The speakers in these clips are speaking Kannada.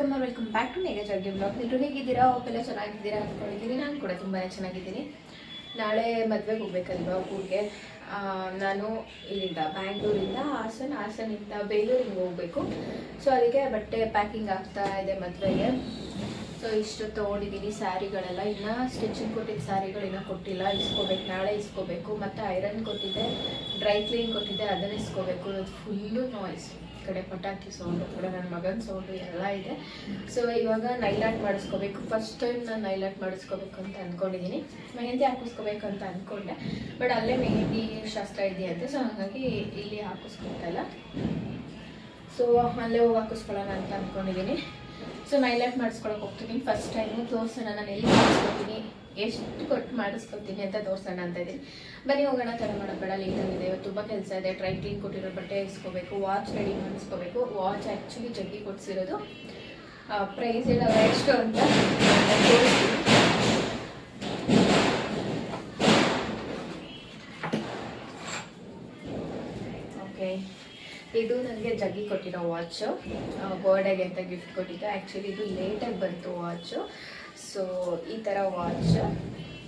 ವೆಲ್ಕಮ್ ವೆಲ್ಕಮ್ ಬ್ಯಾಕ್ ಟು ನೇಗೇಜ್ ಅಡುಗೆ ಬ್ಲಾಗ್ ಎಲ್ಲರೂ ಹೇಗಿದ್ದೀರಾ? ಅವಕ್ಕೆಲ್ಲ ಚೆನ್ನಾಗಿದ್ದೀರಾ ಅಂದ್ಕೊಂಡಿದ್ದೀನಿ ನಾನು ಕೂಡ ತುಂಬಾ ಚೆನ್ನಾಗಿದ್ದೀನಿ. ನಾಳೆ ಮದುವೆಗೆ ಹೋಗ್ಬೇಕಲ್ವಾ ಊರಿಗೆ? ನಾನು ಇಲ್ಲಿಂದ ಬ್ಯಾಂಗ್ಳೂರಿಂದ ಹಾಸನ, ಹಾಸನಿಂದ ಬೇಲೂರಿಗೆ ಹೋಗಬೇಕು. ಸೊ ಅದಕ್ಕೆ ಬಟ್ಟೆ ಪ್ಯಾಕಿಂಗ್ ಆಗ್ತಾ ಇದೆ ಮದುವೆಗೆ. ಸೊ ಇಷ್ಟು ತೊಗೊಂಡಿದ್ದೀನಿ ಸ್ಯಾರಿಗಳೆಲ್ಲ. ಇನ್ನೂ ಸ್ಟಿಚಿಂಗ್ ಕೊಟ್ಟಿದ್ದ ಸ್ಯಾರಿಗಳು ಇನ್ನೂ ಕೊಟ್ಟಿಲ್ಲ. ಇಸ್ಕೋಬೇಕು, ನಾಳೆ ಇಸ್ಕೋಬೇಕು. ಮತ್ತು ಐರನ್ ಕೊಟ್ಟಿದ್ದೆ ಡ್ರೈ ಕ್ಲೀನ್ ಕೊಟ್ಟಿದ್ದೆ, ಅದನ್ನು ಇಸ್ಕೋಬೇಕು. ಫುಲ್ಲು ನಾಯ್ಸ್ ಈ ಕಡೆ ಪಟಾಕಿ ಸೌಂಡು ಕೂಡ ನನ್ನ ಮಗನ ಸೌಂಡು ಎಲ್ಲ ಇದೆ. ಸೊ ಇವಾಗ ನೈಲಾಟ್ ಮಾಡಿಸ್ಕೋಬೇಕು. ಫಸ್ಟ್ ಟೈಮ್ ನಾನು ನೈಲಾಟ್ ಮಾಡಿಸ್ಕೋಬೇಕು ಅಂತ ಅಂದ್ಕೊಂಡಿದ್ದೀನಿ ಮೆಹಂದಿ ಹಾಕಿಸ್ಕೋಬೇಕು ಅಂತ ಅಂದ್ಕೊಂಡೆ ಬಟ್ ಅಲ್ಲೇ ಮೆಹಂದಿ ಶಾಸ್ತ್ರ ಇದೆಯಂತೆ ಸೊ ಹಾಗಾಗಿ ಇಲ್ಲಿ ಹಾಕಿಸ್ಕೊತಾ ಇಲ್ಲ. ಸೊ ಅಲ್ಲೇ ಹೋಗಿ ಹಾಕಿಸ್ಕೊಳ್ಳೋಣ ಅಂತ ಅಂದ್ಕೊಂಡಿದ್ದೀನಿ ಸೊ ನೈಲಾಟ್ ಮಾಡಿಸ್ಕೊಳಕ್ಕೆ ಹೋಗ್ತೀನಿ. ಫಸ್ಟ್ ಟೈಮು ತೋರಿಸೋಣ. ನಾನು ಎಲ್ಲಿ ಮಾಡಿಸ್ಕೊತೀನಿ ಎಷ್ಟು ಕೊಟ್ಟು ಮಾಡಿಸ್ಕೊತೀನಿ ಅಂತ ತೋರಿಸೋಣ ಅಂತ ಇದ್ದೀನಿ ಬನ್ನಿ ಹೋಗೋಣ, ಥರ ಮಾಡೋಬೇಡ ಲೇಟ್ ಆಗಿದೆ. ತುಂಬ ಕೆಲಸ ಇದೆ. ಟ್ರೈ ಕ್ಲೀನ್ ಕೊಟ್ಟಿರೋ ಬಟ್ಟೆ ಇಸ್ಕೋಬೇಕು ವಾಚ್ ರೆಡಿ ಮಾಡಿಸ್ಕೋಬೇಕು. ವಾಚ್ ಆ್ಯಕ್ಚುಲಿ ಜಗ್ಗಿ ಕೊಡಿಸಿರೋದು. ಪ್ರೈಸ್ ಇಲ್ಲ ಎಷ್ಟು ಅಂತ ಓಕೆ ಇದು ನನಗೆ ಜಗ್ಗಿ ಕೊಟ್ಟಿರೋ ವಾಚು ಬರ್ಡೇಗೆ ಅಂತ ಗಿಫ್ಟ್ ಕೊಟ್ಟಿದ್ದು. ಆ್ಯಕ್ಚುಲಿ ಇದು ಲೇಟಾಗಿ ಬಂತು ವಾಚು ಸೊ ಈ ಥರ ವಾಚ್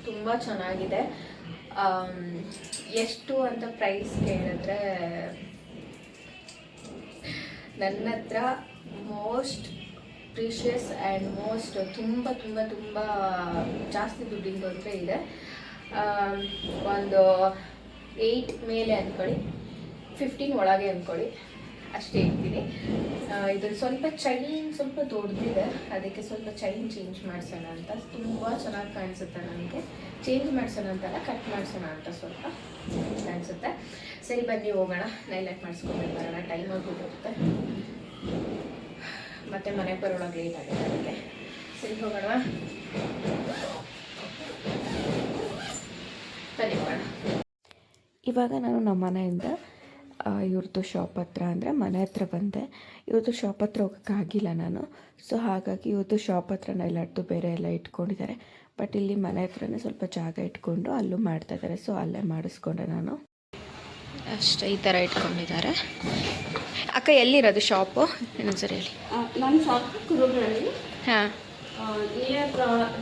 ತುಂಬ ಚೆನ್ನಾಗಿದೆ. ಆಮ್, ಎಷ್ಟು ಅಂತ ಪ್ರೈಸ್ ಕೇಳಿದ್ರೆ ನನ್ನ ಹತ್ರ ಮೋಸ್ಟ್ ಪ್ರೀಷಿಯಸ್ ಆ್ಯಂಡ್ ಮೋಸ್ಟ್ ತುಂಬ ತುಂಬ ತುಂಬ ಜಾಸ್ತಿ ದುಡ್ಡಿಂದು ಅಂದರೆ ಇದೆ. ಒಂದು ಏಯ್ಟ್ ಮೇಲೆ ಅಂದ್ಕೊಳ್ಳಿ ಫಿಫ್ಟೀನ್ ಒಳಗೆ ಅಂದ್ಕೊಳ್ಳಿ ಅಷ್ಟೇ ಇರ್ತೀನಿ ಇದು ಸ್ವಲ್ಪ ಚೈನ್ ಸ್ವಲ್ಪ ದೊಡ್ಡದಿದೆ ಅದಕ್ಕೆ ಸ್ವಲ್ಪ ಚೈನ್ ಚೇಂಜ್ ಮಾಡಿಸೋಣ ಅಂತ. ತುಂಬ ಚೆನ್ನಾಗಿ ಕಾಣಿಸುತ್ತೆ ನನಗೆ ಚೇಂಜ್ ಮಾಡಿಸೋಣ ಅಂತಲ್ಲ ಕಟ್ ಮಾಡಿಸೋಣ ಅಂತ ಸ್ವಲ್ಪ ಕಾಣಿಸುತ್ತೆ ಸರಿ, ಬನ್ನಿ, ಹೋಗೋಣ. ನೈಲೈಟ್ ಮಾಡಿಸ್ಕೊಂಡು ಬರೋಣ. ಟೈಮ್ ಆಗಿಬಿಟ್ಟಿರುತ್ತೆ ಮತ್ತೆ ಮನೆಗೆ ಬರೋಣ ಲೇಟ್ ಆಗುತ್ತೆ ಅದಕ್ಕೆ. ಸರಿ, ಹೋಗೋಣ. ಬನ್ನಿ, ಹೋಗೋಣ. ಇವಾಗ ನಾನು ನಮ್ಮ ಮನೆಯಿಂದ ಇವ್ರದ್ದು ಶಾಪ್ ಹತ್ರ ಅಂದರೆ ಮನೆ ಹತ್ರ ಬಂದೆ. ಇವ್ರದ್ದು ಶಾಪ್ ಹತ್ರ ಹೋಗೋಕ್ಕಾಗಿಲ್ಲ ನಾನು. ಸೊ ಹಾಗಾಗಿ ಇವ್ರದ್ದು ಶಾಪ್ ಹತ್ರ ನೈಲಾಡ್ದು ಬೇರೆ ಎಲ್ಲ ಇಟ್ಕೊಂಡಿದ್ದಾರೆ. ಬಟ್ ಇಲ್ಲಿ ಮನೆ ಹತ್ರನೇ ಸ್ವಲ್ಪ ಜಾಗ ಇಟ್ಕೊಂಡು ಅಲ್ಲೂ ಮಾಡ್ತಾ ಇದ್ದಾರೆ. ಸೊ ಅಲ್ಲೇ ಮಾಡಿಸ್ಕೊಂಡೆ ನಾನು. ಅಷ್ಟೇ ಈ ಥರ ಇಟ್ಕೊಂಡಿದ್ದಾರೆ. ಅಕ್ಕ ಎಲ್ಲಿರೋದು ಶಾಪು ಇನ್ನೊಂದ್ಸರಿ ಹೇಳಿ. ನಾನು ಶಾಪ್ ಕುರುಬ್ರಳ್ಳಿ ಹಾಂ.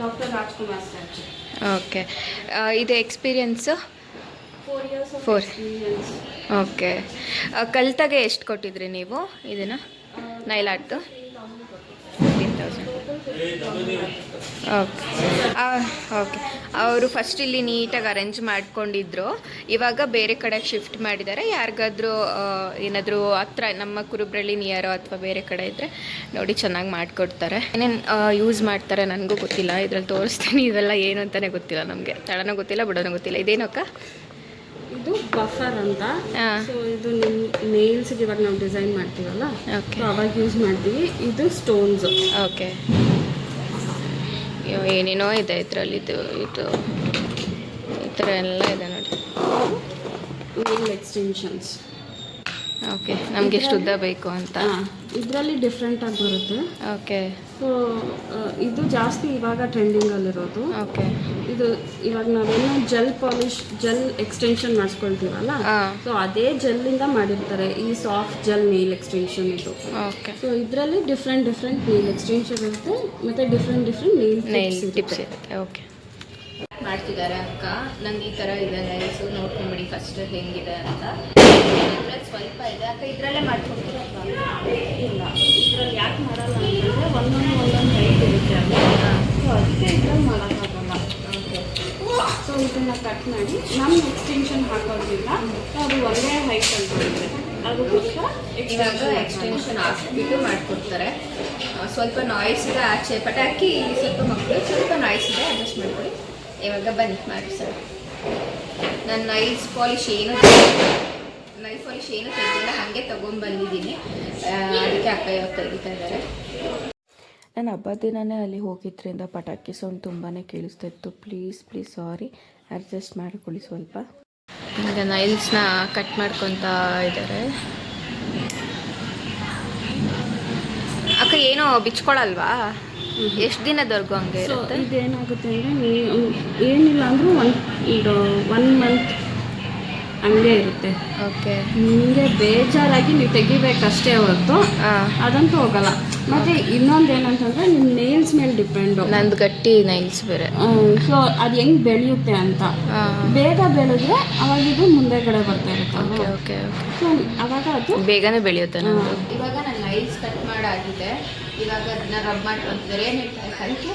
ಡಾಕ್ಟರ್ ರಾಜ್ಕುಮಾರ್ ಸರ್ ಓಕೆ ಇದು experience four years four experience okay. ಕಲ್ತಾಗೆ ಎಷ್ಟು ಕೊಟ್ಟಿದ್ರಿ ನೀವು ಇದನ್ನು? ನೈಲಾಟ್ದು ಫಿಫ್ಟೀನ್ ತೌಸಂಡ್ ಓಕೆ. ಓಕೆ. ಅವರು ಫಸ್ಟ್ ಇಲ್ಲಿ ನೀಟಾಗಿ ಅರೇಂಜ್ ಮಾಡ್ಕೊಂಡಿದ್ರು. ಇವಾಗ ಬೇರೆ ಕಡೆಗೆ ಶಿಫ್ಟ್ ಮಾಡಿದ್ದಾರೆ. ಯಾರಿಗಾದ್ರೂ ಏನಾದರೂ ಹತ್ರ ನಮ್ಮ ಕುರುಬ್ರಳ್ಳಿ ನಿಯರೋ ಅಥವಾ ಬೇರೆ ಕಡೆ ಇದ್ದರೆ ನೋಡಿ ಚೆನ್ನಾಗಿ ಮಾಡಿಕೊಡ್ತಾರೆ. ಏನೇನು ಯೂಸ್ ಮಾಡ್ತಾರೆ ನನಗೂ ಗೊತ್ತಿಲ್ಲ. ಇದ್ರಲ್ಲಿ ತೋರಿಸ್ತೀನಿ. ಇದೆಲ್ಲ ಏನು ಅಂತಲೇ ಗೊತ್ತಿಲ್ಲ ನಮಗೆ. ತಳನೂ ಗೊತ್ತಿಲ್ಲ, ಬಿಡೋನೂ ಗೊತ್ತಿಲ್ಲ. ಇದೇನಕ್ಕ ಇದು ಬಫರ್ ಅಂತ. ಸೊ ಇದು ನಿಮ್ಮ ನೇಲ್ಸ್ಗೆ ಇವಾಗ ನಾವು ಡಿಸೈನ್ ಮಾಡ್ತೀವಲ್ಲ? ಅವಾಗ ಯೂಸ್ ಮಾಡ್ತೀವಿ. ಇದು ಸ್ಟೋನ್ಸ್ ಓಕೆ ಏನೇನೋ ಇದೆ ಇದರಲ್ಲಿ ಇದು ಇದು ಈ ಥರ ಎಲ್ಲ ಇದೆ ನೋಡಿ. ನೇಲ್ ಎಕ್ಸ್ಟೆನ್ಷನ್ಸ್ ಓಕೆ ನಮ್ಗೆ ಎಷ್ಟು ಉದ್ದ ಬೇಕು ಅಂತ. ಇದರಲ್ಲಿ ಡಿಫ್ರೆಂಟಾಗಿ ಬರುತ್ತೆ. ಓಕೆ ಸೊ ಇದು ಜಾಸ್ತಿ ಇವಾಗ ಟ್ರೆಂಡಿಂಗಲ್ಲಿರೋದು ಓಕೆ ಇದು ಇವಾಗ ನಾವೇನು ಜೆಲ್ ಪಾಲಿಶ್ ಜೆಲ್ ಎಕ್ಸ್ಟೆನ್ಷನ್ ಮಾಡಿಸ್ಕೊಳ್ತೀವಲ್ಲ? ಸೊ ಅದೇ ಜೆಲ್ಲಿಂದ ಮಾಡಿರ್ತಾರೆ. ಈ ಸಾಫ್ಟ್ ಜೆಲ್ ನೇಲ್ ಎಕ್ಸ್ಟೆನ್ಷನ್ ಇದು. ಓಕೆ ಸೊ ಇದರಲ್ಲಿ ಡಿಫ್ರೆಂಟ್ ಡಿಫ್ರೆಂಟ್ ನೇಲ್ ಎಕ್ಸ್ಟೆನ್ಷನ್ ಇರುತ್ತೆ. ಮತ್ತು different different nail nail tips ಇರುತ್ತೆ. ಓಕೆ ಮಾಡ್ತಿದ್ದಾರೆ ಅಕ್ಕ? ನಂಗೆ ಈ ಥರ ಇದೆ ನೈಲ್ಸು ನೋಡ್ಕೊಂಬಿಡಿ. ಫಸ್ಟ್ ಹೆಂಗಿದೆ ಅಂತ. ಸ್ವಲ್ಪ ಇದೆ. ಅಕ್ಕ ಇದರಲ್ಲೇ ಮಾಡ್ಕೊಡ್ತೀರಾ ಇಲ್ಲ ಇದ್ರಲ್ಲಿ ಯಾಕೆ ಮಾಡಲ್ಲ ಅಂತಂದ್ರೆ ಒಂದೊಂದು ಒಂದೊಂದು ಹೈಟ್ ಇರುತ್ತೆ ಸೊ ಅದಕ್ಕೆ ಇದ್ರಲ್ಲಿ ಮಾಡೋಕ್ಕಾಗಲ್ಲ ಸೊ ಇದನ್ನ ಕಟ್ ಮಾಡಿ ನಮ್ಮ ಎಕ್ಸ್ಟೆನ್ಷನ್ ಹಾಕೋದ್ರಿಂದ ಅದು ಒಳ್ಳೆಯ ಹೈಟ್ ಅಂತ ಅದಕ್ಕೋಸ್ಕರ ಇವಾಗ ಎಕ್ಸ್ಟೆನ್ಷನ್ ಹಾಕ್ಬಿಟ್ಟು ಮಾಡಿಕೊಡ್ತಾರೆ. ಸ್ವಲ್ಪ ನಾಯ್ಸ್ ಇದೆ ಆಚೆ ಪಟಾಕಿ ಇಲ್ಲಿ ಸ್ವಲ್ಪ ಮಕ್ಕಳು ಸ್ವಲ್ಪ ನಾಯ್ಸ್ ಇದೆ ಅಡ್ಜಸ್ಟ್ ಮಾಡ್ಕೊಳ್ಳಿ. ಇವಾಗ ಬನ್ನಿ ಮಾಡಿ ಸರ್ ನನ್ನ ನೈಲ್ಸ್ ಪಾಲಿಶ್ ಏನು ನೈಲ್ ಪಾಲಿಶ್ ಏನು ತೆಗೆದಿಲ್ಲ ಹಾಗೆ ತೊಗೊಂಡ್ಬಂದಿದ್ದೀನಿ. ಅದಕ್ಕೆ ಅಕ್ಕ ಇವತ್ತು ತೆಗಿತಾ ಇದ್ದಾರೆ. ನಾನು ಹಬ್ಬದ ದಿನನೇ ಅಲ್ಲಿ ಹೋಗಿದ್ದರಿಂದ ಪಟಾಕಿ ಸೌಂಡ್ ತುಂಬಾ ಕೇಳಿಸ್ತಾ ಇತ್ತು. ಪ್ಲೀಸ್ ಪ್ಲೀಸ್ ಸಾರಿ ಅಡ್ಜಸ್ಟ್ ಮಾಡ್ಕೊಳ್ಳಿ ಸ್ವಲ್ಪ. ಈಗ ನೈಲ್ಸ್ನ ಕಟ್ ಮಾಡ್ಕೊತಾ ಇದ್ದಾರೆ ಅಕ್ಕ ಏನೋ ಬಿಚ್ಕೊಳಲ್ವಾ? ಎಷ್ಟು ದಿನದವರೆಗೂ ಹಂಗೆ ಇದೇನಾಗುತ್ತೆ ಅಂದರೆ ಏನಿಲ್ಲ ಅಂದರೂ ಒಂದು ಒನ್ ಮಂತ್ ಹಂಗೆ ಇರುತ್ತೆ. ಓಕೆ ನಿಮಗೆ ಬೇಜಾರಾಗಿ ನೀವು ತೆಗಿಬೇಕಷ್ಟೇ ಹೊರತು ಅದಂತೂ ಹೋಗಲ್ಲ. ಮತ್ತೆ ಇನ್ನೊಂದು ಏನಂತಂದ್ರೆ ನಿಮ್ಮ ನೇಲ್ಸ್ ಮೇಲೆ ಡಿಪೆಂಡು ನಂದು ಗಟ್ಟಿ ನೈಲ್ಸ್ ಬೇರೆ. ಸೊ ಅದು ಹೆಂಗ್ ಬೆಳೆಯುತ್ತೆ ಅಂತ. ಬೇಗ ಬೆಳೆದ್ರೆ ಅವಾಗ ಇದು ಮುಂದೆಗಡೆ ಬರ್ತಾ ಇರುತ್ತೆ ಓಕೆ ಓಕೆ ಸೊ ಅವಾಗ ಅದು ಬೇಗನೆ ಬೆಳೆಯುತ್ತೆ ನಂದು. ಇವಾಗ ನನ್ನ ನೈಲ್ಸ್ ಕಟ್ ಮಾಡಾಗಿದೆ. ಇವಾಗ ಅದನ್ನ ರಬ್ ಮಾಡ್ಕೊಂತಿದ್ದಾರೆ. ಏನು ಹೇಳ್ತಾರೆ ಅದಕ್ಕೆ?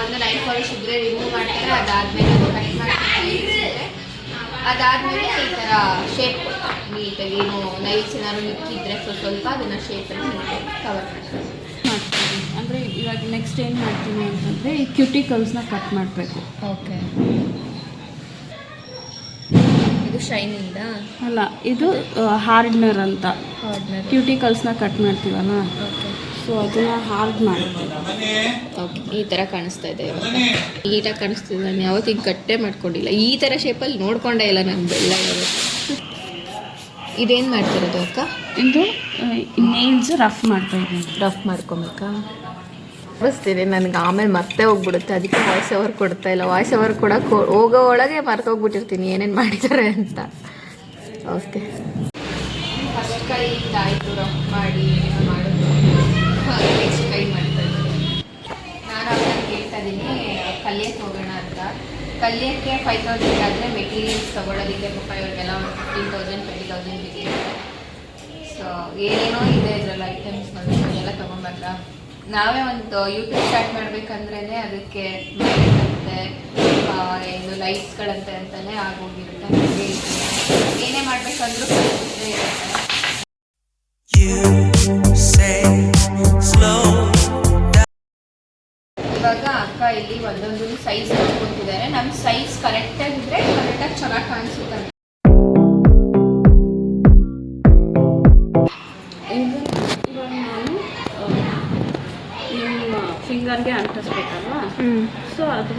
ಒಂದು ನೈಟ್ ಪಾಲಿಶ್ ಇದ್ರೆ ರಿಮೂವ್ ಮಾಡ್ತಾರೆ ಅದಾದ್ಮೇಲೆ ಕಟ್ ಮಾಡ್ತಾರೆ ಅದಾದ್ಮೇಲೆ ಈ ತರ ಶೇಪ್ ನೀಟಾಗಿ ಏನು ನೈಸ್ ಏನಾದ್ರು ಮಿಕ್ಕಿದ್ರೆ ಸ್ವಲ್ಪ ಸ್ವಲ್ಪ ಅದನ್ನ ಶೇಪಲ್ಲಿ ಕವರ್ ಮಾಡ್ತೀನಿ ಮಾಡ್ತೀವಿ. ಅಂದರೆ ಇವಾಗ ನೆಕ್ಸ್ಟ್ ಏನು ಮಾಡ್ತೀನಿ ಅಂತಂದರೆ ಈ ಕ್ಯೂಟಿಕಲ್ಸ್ನ ಕಟ್ ಮಾಡಬೇಕು. ಓಕೆ ಇದು ಶೈನಿಂದ ಅಲ್ಲ ಇದು ಹಾರ್ಡ್ನರ್ ಅಂತ. ಕ್ಯೂಟಿಕಲ್ಸ್ನ ಕಟ್ ಮಾಡ್ತೀವಲ್ಲ? ಸೊ ಅದನ್ನ ಹಾರ್ಡ್ ಮಾಡುತ್ತೆ ಓಕೆ ಈ ಥರ ಕಾಣಿಸ್ತಾ ಇದೆ ಇವಾಗ. ನೀಟಾಗಿ ಕಾಣಿಸ್ತಿದೆ ನಾನು ಯಾವತ್ತೂ ಹಿಂಗೆ ಕಟ್ಟೆ ಮಾಡ್ಕೊಂಡಿಲ್ಲ. ಈ ಥರ ಶೇಪಲ್ಲಿ ನೋಡ್ಕೊಂಡೇ ಇಲ್ಲ ನಾನು ಬೆಲ್ಲ ಇದೇನು ಮಾಡ್ತಿರೋದು ಅಕ್ಕ? ಇದು ನೇಲ್ಸ್ ರಫ್ ಮಾಡ್ತಾ ಇದ್ದೀನಿ. ರಫ್ ಮಾಡ್ಕೊಬೇಕಾ? ಬಸ್ತಿದೆ ನನಗೆ ಆಮೇಲೆ ಮತ್ತೆ ಹೋಗ್ಬಿಡುತ್ತೆ. ಅದಕ್ಕೆ ವಾಯ್ಸ್ ಓವರ್ ಕೊಡ್ತಾ ಇಲ್ಲ. ವಾಯ್ಸ್ ಓವರ್ ಕೂಡ ಹೋಗೋ ಒಳಗೆ ಮರ್ತೋಗ್ಬಿಟ್ಟಿರ್ತೀನಿ ಏನೇನು ಮಾಡಿದ್ದಾರೆ ಅಂತ. ಓಕೆ ಫಸ್ಟ್ ಕೈ ಆಯಿತು ರಫ್ ಮಾಡಿ ನೆಕ್ಸ್ಟ್ ಮಾಡ್ತಾ ಇದ್ದೀನಿ ನಾನು ಅವ್ರನ್ನ ಕೇಳ್ತಾ ಇದ್ದೀನಿ ಕಲಿಯಕ್ಕೆ ಹೋಗೋಣ ಅಂತ ಕಲಿಯೋಕ್ಕೆ ಫೈವ್ ತೌಸಂಡ್ ಆದರೆ ಮೆಟೀರಿಯಲ್ಸ್ ತೊಗೊಳೋದಕ್ಕೆ ಪಾಪ ಇವ್ರಿಗೆಲ್ಲ ಒಂದು ಫಿಫ್ಟೀನ್ ತೌಸಂಡ್ ಟ್ವೆಂಟಿ ತೌಸಂಡ್ ಬಿದ್ದಿರುತ್ತೆ ಸೊ ಏನೇನೋ ಇದೆ ಇದರಲ್ಲಿ ಐಟಮ್ಸ್ ಅದೆಲ್ಲ ತೊಗೊಂಬಲ್ಲ ನಾವೇ ಒಂದು ಯೂಟ್ಯೂಬ್ ಸ್ಟಾರ್ಟ್ ಮಾಡ್ಬೇಕಂದ್ರೇ ಅದಕ್ಕೆ ಮತ್ತೆ ಏನು ಲೈಟ್ಸ್ಗಳಂತೆ ಅಂತಲೇ ಆಗೋಗಿರುತ್ತೆ ಏನೇ ಮಾಡಬೇಕಂದ್ರೂ ಇಲ್ಲಿ ಒಂದೊಂದು ಸೈಜ್ ನೋಡ್ಕೊತಿದ್ದಾರೆ ನಮ್ಮ ಸೈಜ್ ಕರೆಕ್ಟಾಗಿದ್ರೆ ಕರೆಕ್ಟಾಗಿ ಚೆನ್ನಾಗಿ ಕಾಣಿಸುತ್ತೆ. ಇವಾಗ ನಾನು ನಿಮ್ಮ ಫಿಂಗರ್ಗೆ ಅಂಟಿಸ್ಬೇಕಲ್ವಾ? ಸೊ ಅದು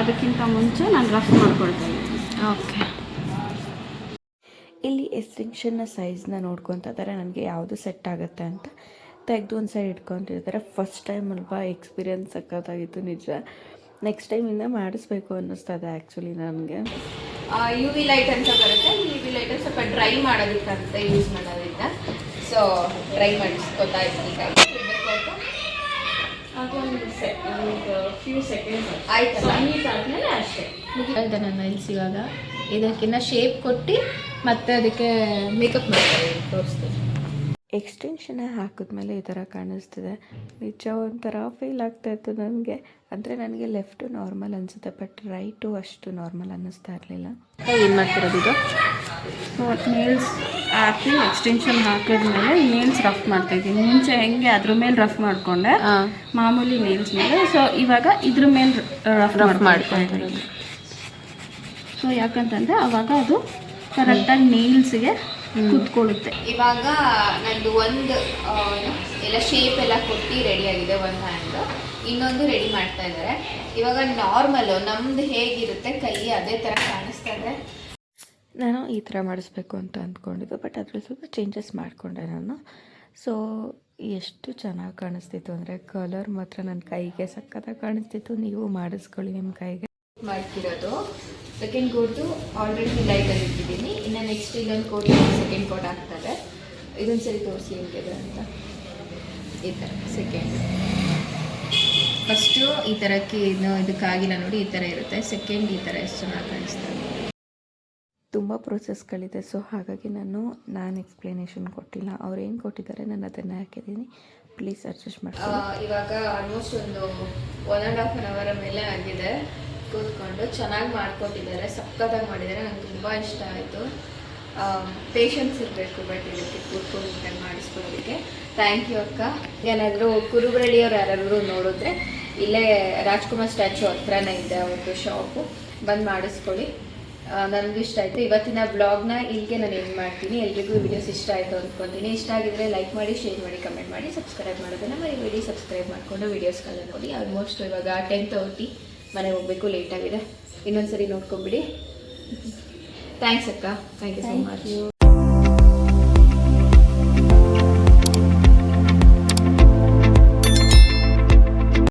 ಅದಕ್ಕಿಂತ ಮುಂಚೆ ನಾನು ರಫ್ ಮಾಡ್ಕೊಳ್ತೀನಿ. ಓಕೆ. ಇಲ್ಲಿ ಎಸ್ಟಿಂಕ್ಷನ್ನ ಸೈಜ್ನ ನೋಡ್ಕೊತಾ ಇದ್ದಾರೆ ನನಗೆ ಯಾವುದು ಸೆಟ್ ಆಗುತ್ತೆ ಅಂತ ತೆಗೆದು ಒಂದು ಸೈಡ್ ಇಟ್ಕೊತಿರ್ತಾರೆ ಫಸ್ಟ್ ಟೈಮ್ ಅಲ್ವಾ ಎಕ್ಸ್ಪೀರಿಯನ್ಸ್ ಸಕ್ಕತ್ತಾಗಿತ್ತು ನಿಜ. ನೆಕ್ಸ್ಟ್ ಟೈಮಿಂದ ಮಾಡಿಸ್ಬೇಕು ಅನ್ನಿಸ್ತದೆ ಆ್ಯಕ್ಚುಲಿ ನನಗೆ. ಯು ವಿ ಲೈಟ್ ಅಂತ ಬರುತ್ತೆ. ಯು ವಿ ಲೈಟ್ ಸ್ವಲ್ಪ ಡ್ರೈ ಮಾಡೋದಕ್ಕಂತ ಯೂಸ್ ಮಾಡೋದ್ರಿಂದ. ಸೊ ಡ್ರೈ ಮಾಡಿಸ್ಕೊತಾ ಇದ್ದೀನಿ ಅಷ್ಟೇ. ಇದೆ ನನ್ನ ನೈಲ್ಸ್ ಇವಾಗ ಇದಕ್ಕಿನ್ನ ಶೇಪ್ ಕೊಟ್ಟು ಮತ್ತೆ ಅದಕ್ಕೆ ಮೇಕಪ್ ಮಾಡ್ತಾರೆ ತೋರಿಸ್ತೀನಿ. ಎಕ್ಸ್ಟೆನ್ಷನ್ ಹಾಕಿದ್ಮೇಲೆ ಈ ಥರ ಕಾಣಿಸ್ತಿದೆ. ನಿಜ ಒಂಥರ ಫೀಲ್ ಆಗ್ತಾಯಿತ್ತು ನನಗೆ. ಅಂದರೆ ನನಗೆ ಲೆಫ್ಟು ನಾರ್ಮಲ್ ಅನಿಸುತ್ತೆ ಬಟ್ ರೈಟು ಅಷ್ಟು ನಾರ್ಮಲ್ ಅನ್ನಿಸ್ತಾ ಇರಲಿಲ್ಲ. ಏನು ಮಾಡ್ತಿರೋದು ಇದು? ನೇಲ್ಸ್ ಹಾಕಿ ಎಕ್ಸ್ಟೆನ್ಷನ್ ಹಾಕಿದ್ಮೇಲೆ ಮೇಲೆ ನೇಲ್ಸ್ ರಫ್ ಮಾಡ್ತಾ ಇದ್ದೀನಿ. ಮುಂಚೆ ಹೆಂಗೆ ಅದ್ರ ಮೇಲೆ ರಫ್ ಮಾಡಿಕೊಂಡೆ ಹಾಂ. ಮಾಮೂಲಿ ನೇಲ್ಸ್ ಮೇಲೆ. ಸೊ ಇವಾಗ ಇದ್ರ ಮೇಲೆ ರಫ್ ರಫ್ ಮಾಡ್ಕೊಂಡಿದ್ದೀನಿ. ಮಾಡ್ಕೊಂಡಿರೋದು. ಸೊ ಯಾಕಂತಂದರೆ ಅವಾಗ ಅದು ಕರೆಕ್ಟಾಗಿ ನೇಲ್ಸ್ಗೆ ಕುತ್ಕೊಳ್ಳುತ್ತೆ. ಇವಾಗ ನಂದು ಒಂದು ಎಲ್ಲ ಶೇಪ್ ಎಲ್ಲ ಕೊಟ್ಟು ರೆಡಿ ಆಗಿದೆ ಒಂದು ಹ್ಯಾಂಡ್ ಇನ್ನೊಂದು ರೆಡಿ ಮಾಡ್ತಾ ಇದ್ದಾರೆ. ಇವಾಗ ನಾರ್ಮಲ್ ನಮ್ದು ಹೇಗಿರುತ್ತೆ ಕೈ ಅದೇ ಥರ ಕಾಣಿಸ್ತಾ ಇದೆ. ನಾನು ಈ ಥರ ಮಾಡಿಸ್ಬೇಕು ಅಂತ ಅಂದ್ಕೊಂಡಿದ್ದು ಬಟ್ ಅದ್ರಲ್ಲಿ ಸ್ವಲ್ಪ ಚೇಂಜಸ್ ಮಾಡಿಕೊಂಡೆ ನಾನು. ಸೊ ಎಷ್ಟು ಚೆನ್ನಾಗಿ ಕಾಣಿಸ್ತಿತ್ತು ಅಂದರೆ ಕಲರ್ ಮಾತ್ರ ನನ್ನ ಕೈಗೆ ಸಕ್ಕತ್ತಾಗಿ ಕಾಣಿಸ್ತಿತ್ತು ನೀವು ಮಾಡಿಸ್ಕೊಳ್ಳಿ ನಿಮ್ಮ ಕೈಗೆ. ಮಾಡ್ತಿರೋದು. ಸೆಕೆಂಡ್ ಕೋಟು ಆಲ್ರೆಡಿ ಲೈಟಲ್ಲಿ ಇಟ್ಟಿದ್ದೀನಿ. ಇನ್ನು ನೆಕ್ಸ್ಟ್ ಇನ್ನೊಂದು ಕೋಟ್ ಸೆಕೆಂಡ್ ಕೋಟ್ ಆಗ್ತದೆ ಇದೊಂದು ಸರಿ ತೋರಿಸಿ ಹೆಂಗಿದೆ ಅಂತ. ಈ ಥರ ಸೆಕೆಂಡ್ ಫಸ್ಟು ಈ ಥರಕ್ಕೆ ಇನ್ನು ಇದಕ್ಕಾಗಿಲ್ಲ ನೋಡಿ ಈ ಥರ ಇರುತ್ತೆ. ಸೆಕೆಂಡ್ ಈ ಥರ ಎಷ್ಟು ಚೆನ್ನಾಗಿ ಕಾಣಿಸ್ತಾರೆ ತುಂಬ ಪ್ರೊಸೆಸ್ಗಳಿದೆ ಸೊ ಹಾಗಾಗಿ ನಾನು ನಾನು ಎಕ್ಸ್ಪ್ಲನೇಷನ್ ಕೊಟ್ಟಿಲ್ಲ. ಅವ್ರು ಏನು ಕೊಟ್ಟಿದ್ದಾರೆ ನಾನು ಅದನ್ನು ಹಾಕಿದ್ದೀನಿ. ಪ್ಲೀಸ್ ಅಡ್ಜಸ್ಟ್ ಮಾಡಿ ಇವಾಗ ಆಲ್ಮೋಸ್ಟ್ ಒಂದು ಒನ್ ಆ್ಯಂಡ್ ಹಾಫ್ ಅನ್ ಅವರ ಮೇಲೆ ಆಗಿದೆ. ಕೂತ್ಕೊಂಡು ಚೆನ್ನಾಗಿ ಮಾಡ್ಕೊಟ್ಟಿದ್ದಾರೆ ಸಕ್ಕತ್ತಾಗಿ ಮಾಡಿದ್ದಾರೆ, ನಂಗೆ ತುಂಬ ಇಷ್ಟ ಆಯಿತು. ಪೇಷನ್ಸ್ ಇರಬೇಕು ಬಟ್ ಇದಕ್ಕೆ ಕೂತ್ಕೊಂಡು ಮಾಡಿಸ್ಕೊಳ್ಳೋದಕ್ಕೆ. ಥ್ಯಾಂಕ್ ಯು ಅಕ್ಕ. ಏನಾದರೂ ಕುರುಬರಳ್ಳಿಯವ್ರು ಯಾರಾದರೂ ನೋಡಿದ್ರೆ ಇಲ್ಲೇ ರಾಜ್ಕುಮಾರ್ ಸ್ಟ್ಯಾಚು ಹತ್ರನೇ ಇದೆ ಅವ್ರದ್ದು ಶಾಪು ಬಂದು ಮಾಡಿಸ್ಕೊಳ್ಳಿ. ನನಗೂ ಇಷ್ಟ ಆಯಿತು. ಇವತ್ತಿನ ಬ್ಲಾಗ್ನ ಇಲ್ಲಿಗೆ ನಾನು ಏನು ಮಾಡ್ತೀನಿ. ಎಲ್ರಿಗೂ ವಿಡಿಯೋಸ್ ಇಷ್ಟ ಆಯಿತು ಅಂದ್ಕೊತೀನಿ ಇಷ್ಟ ಆಗಿದ್ರೆ ಲೈಕ್ ಮಾಡಿ ಶೇರ್ ಮಾಡಿ ಕಮೆಂಟ್ ಮಾಡಿ ಸಬ್ಸ್ಕ್ರೈಬ್ ಮಾಡೋದನ್ನು ಮರಿಬೇಡಿ. ಸಬ್ಸ್ಕ್ರೈಬ್ ಮಾಡಿಕೊಂಡು ವೀಡಿಯೋಸ್ಗಳನ್ನ ನೋಡಿ. ಆಲ್ಮೋಸ್ಟ್ ಇವಾಗ ಟೆನ್ ತರ್ಟಿ ಮನೆಗೆ ಹೋಗಬೇಕು ಆಗಿದೆ. ಇನ್ನೊಂದು ಸರಿ ನೋಡ್ಕೊಂಬಿಡಿ. ಥ್ಯಾಂಕ್ಸ್ ಅಕ್ಕ. Thank you so much